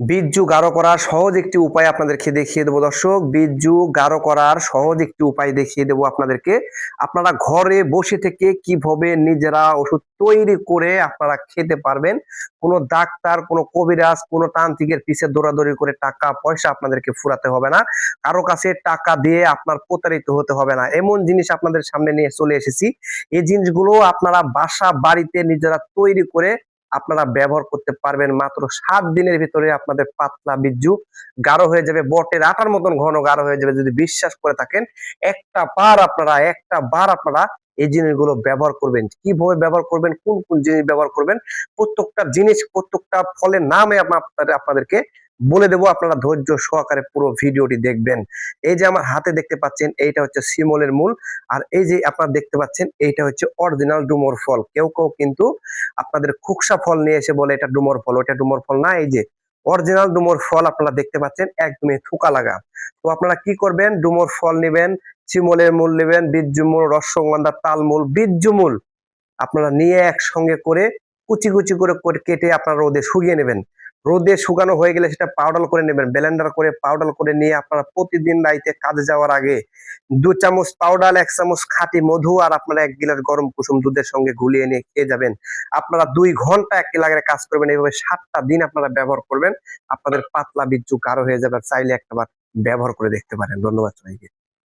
বীজু গাঢ় করার সহজ একটি উপায় আপনাদেরকে দেখিয়ে দেবো, দর্শক। বীজু গাঢ় করার সহজ একটি উপায় দেখিয়ে দেবো আপনাদেরকে। আপনারা ঘরে বসে থেকে কীভাবে নিজেরা ওষুধ তৈরি করে আপনারা খেতে পারবেন, কোনো ডাক্তার, কোনো কবিরাজ, কোনো তান্ত্রিকের পিছে দৌড়াদৌড়ি করে টাকা, পয়সা আপনাদেরকে ফুরাতে হবে না। কারও কাছে টাকা দিয়ে আপনার প্রতারিত হতে হবে না। এমন জিনিস আপনাদের সামনে নিয়ে চলে এসেছি। এই জিনিসগুলো আপনারা বাসা বাড়িতে নিজেরা তৈরি করে আপনারা ব্যবহার করতে পারবেন মাত্র সাত দিনের ভিতরে আপনাদের পাতলা বিজ্জু গাঢ় হয়ে যাবে। বটের আটার মতন ঘন গাঢ় হয়ে যাবে যদি বিশ্বাস করে থাকেন। একটা বার আপনারা, একটা বার আপনারা এই জিনিসগুলো ব্যবহার করবেন। কীভাবে ব্যবহার করবেন, কোন কোন জিনিস ব্যবহার করবেন, প্রত্যেকটা জিনিস, প্রত্যেকটা ফলের নামে আপনাদের, আপনাদেরকে বলে দেবো, আপনারা ধৈর্য সহকারে পুরো ভিডিওটি দেখবেন। এই যে আমার হাতে দেখতে পাচ্ছেন, এইটা হচ্ছে সিমলের মূল। আর এই যে আপনারা দেখতে পাচ্ছেন, এইটা হচ্ছে অরিজিনাল ডুমোর ফল। কেউ কেউ কিন্তু আপনাদের খুকসা ফল নিয়ে এসে বলে, এটা ডুমোর ফল ওটা ডুমোর ফল না। এই যে অরিজিনাল ডুমোর ফল আপনারা দেখতে পাচ্ছেন, একদমই থুকা লাগা। তো আপনারা কি করবেন? ডুমোর ফল নেবেন চিমলের মূল নেবেন বীজমূল রসগন্ধা তালমূল বীজমূল আপনারা নিয়ে একসঙ্গে করে কুচি কুচি করে করে কেটে আপনারা রোদে শুকিয়ে নেবেন। রোদে শুকানো হয়ে গেলে সেটা পাউডার করে নেবেন ব্লেন্ডার করে পাউডার করে নিয়ে আপনারা প্রতিদিন রাইতে কাজে যাওয়ার আগে দু চামচ পাউডার এক চামচ খাঁটি মধু আর আপনারা এক গিলাস গরম কুসুম দুধের সঙ্গে গুলিয়ে নিয়ে খেয়ে যাবেন। আপনারা দুই ঘণ্টা এক লাগে কাজ করবেন, এইভাবে সাতটা দিন আপনারা ব্যবহার করবেন। আপনাদের পাতলা বিচ্ছু কারও হয়ে যাবে চাইলে একটাবার ব্যবহার করে দেখতে পারেন। ধন্যবাদ সবাইকে।